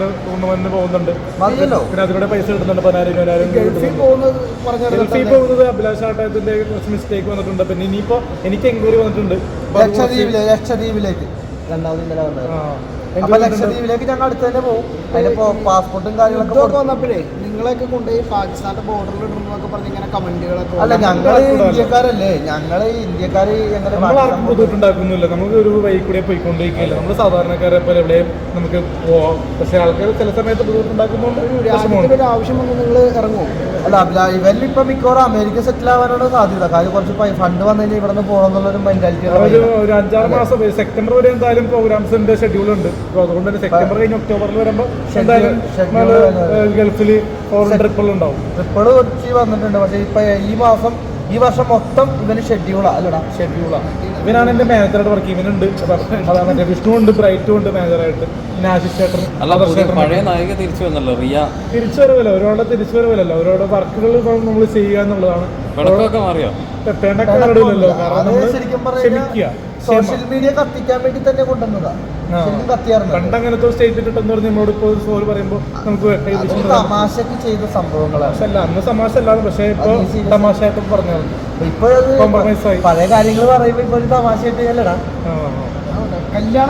Tournament ടൂർണമെന്റിന് പോകുന്നുണ്ട്. പിന്നെ അതിലൂടെ പൈസ കിട്ടുന്നുണ്ട് പതിനായിരം ഇരുപതിനായിരം ഗൾഫിൽ പോകുന്നത് അഭിലാഷ് ആട്ടയത്തിന്റെ കുറച്ച് മിസ്റ്റേക്ക് വന്നിട്ടുണ്ട്. പിന്നെ ഇനിയിപ്പോ എനിക്ക് എൻക്വയറി വന്നിട്ടുണ്ട്. അപ്പൊ അത് കുറച്ച് ലക്ഷദ്വീപിലെ ലക്ഷദ്വീപിലേക്ക്. രണ്ടാമത് ഇന്നലെ വന്നത്. അപ്പൊ ലക്ഷദ്വീപിലേക്ക് ഞങ്ങൾ അടുത്ത് തന്നെ പോകും. അതിന്റെ പാസ്പോർട്ടും കാര്യങ്ങളൊക്കെ. വന്നപ്പോഴേ നിങ്ങളെയൊക്കെ കൊണ്ടുപോയി പാകിസ്ഥാന്റെ ബോർഡറിൽ ഇടുന്നൊക്കെ പറഞ്ഞ് ഇങ്ങനെ കമന്റുകളൊക്കെ അല്ല. ഞങ്ങൾ ഇന്ത്യക്കാരല്ലേ? ഞങ്ങൾ ഇന്ത്യക്കാര് ആർക്കും ബുദ്ധിമുട്ടുണ്ടാക്കുന്നില്ല. നമുക്ക് ഒരു വഴി കൂടെ പോയിക്കൊണ്ടിരിക്കില്ല നമ്മൾ സാധാരണക്കാരെ പോലെ എവിടെ നമുക്ക് പോവാം പക്ഷെ ആൾക്കാർ ചില സമയത്ത് ബുദ്ധിമുട്ടുണ്ടാക്കുന്നുണ്ട്. ഒരു ആവശ്യം വന്ന് നിങ്ങൾ ഇറങ്ങും അല്ല അല്ല ഇവരിൽ ഇപ്പൊ മിക്കവാറും അമേരിക്ക സെറ്റിൽ ആവാനാണ് സാധ്യത. കാര്യം കുറച്ച് ഫണ്ട് വന്നു കഴിഞ്ഞാൽ ഇവിടെ നിന്ന് പോകണം എന്നുള്ളൊരു മെന്റാലിറ്റി ഒരു ഒരു അഞ്ചാറ് മാസം സെപ്റ്റംബർ വരെ എന്തായാലും പ്രോഗ്രാംസിന്റെ ഷെഡ്യൂൾ ഉണ്ട്. അതുകൊണ്ട് തന്നെ സെപ്റ്റംബർ കഴിഞ്ഞ് ഒക്ടോബറിൽ വരുമ്പോൾ എന്തായാലും. ഗൾഫിൽ ഫോറിൻ ട്രിപ്പുകൾ ഉണ്ടാവും ട്രിപ്പിൾ കൊച്ചി വന്നിട്ടുണ്ട്. പക്ഷെ ഇപ്പൊ ഈ മാസം ഈ വർഷം മൊത്തം ഇവന് ഷെഡ്യൂളാ അല്ലടാ ഷെഡ്യൂളാ ഇവനാണ് എന്റെ മാനേജറായിട്ട് വർക്ക് ഇവനുണ്ട്. അതാ മറ്റേ വിഷ്ണു ഉണ്ട് ബ്രൈറ്റും ഉണ്ട് മാനേജറായിട്ട് പിന്നെ ആശിഷ് ചേട്ടൻ പഴയ നായിക തിരിച്ചു വന്നല്ലോ റിയ. തിരിച്ചു വരവല്ലോ. ഒരാളുടെ തിരിച്ചു വരവല്ലോ ഒരാളുടെ വർക്കുകൾ നമ്മൾ ചെയ്യുക എന്നുള്ളതാണ്. മാറിയോ? പെണ്ണൊക്കെ ഇല്ലല്ലോ കാരണം നമ്മൾ ശരിക്കും ക്ഷമിക്കുക. പറഞ്ഞാൽ സോഷ്യൽ മീഡിയ കത്തിക്കാൻ വേണ്ടി തന്നെ കൊണ്ടുവന്നതാണ് ആ. ശരിക്കും കത്തിയായിരുന്നു പണ്ട് അങ്ങനത്തെ സ്റ്റേറ്റ് കിട്ടുന്ന പറഞ്ഞ് നമ്മളോട് ഇപ്പോൾ സോറി പറയുമ്പോൾ നമുക്ക് തമാശക്ക് ചെയ്ത സംഭവങ്ങളാണ്. അല്ല അന്ന് തമാശ അല്ലാതെ പക്ഷേ ഇപ്പോൾ തമാശയായിട്ട് പറഞ്ഞു ഇപ്പോഴത് Compromise ആയി. പഴയ കാര്യങ്ങൾ പറയുമ്പോ ഇപ്പൊ ഒരു തമാശയായിട്ട് അല്ലടാ കല്യാണ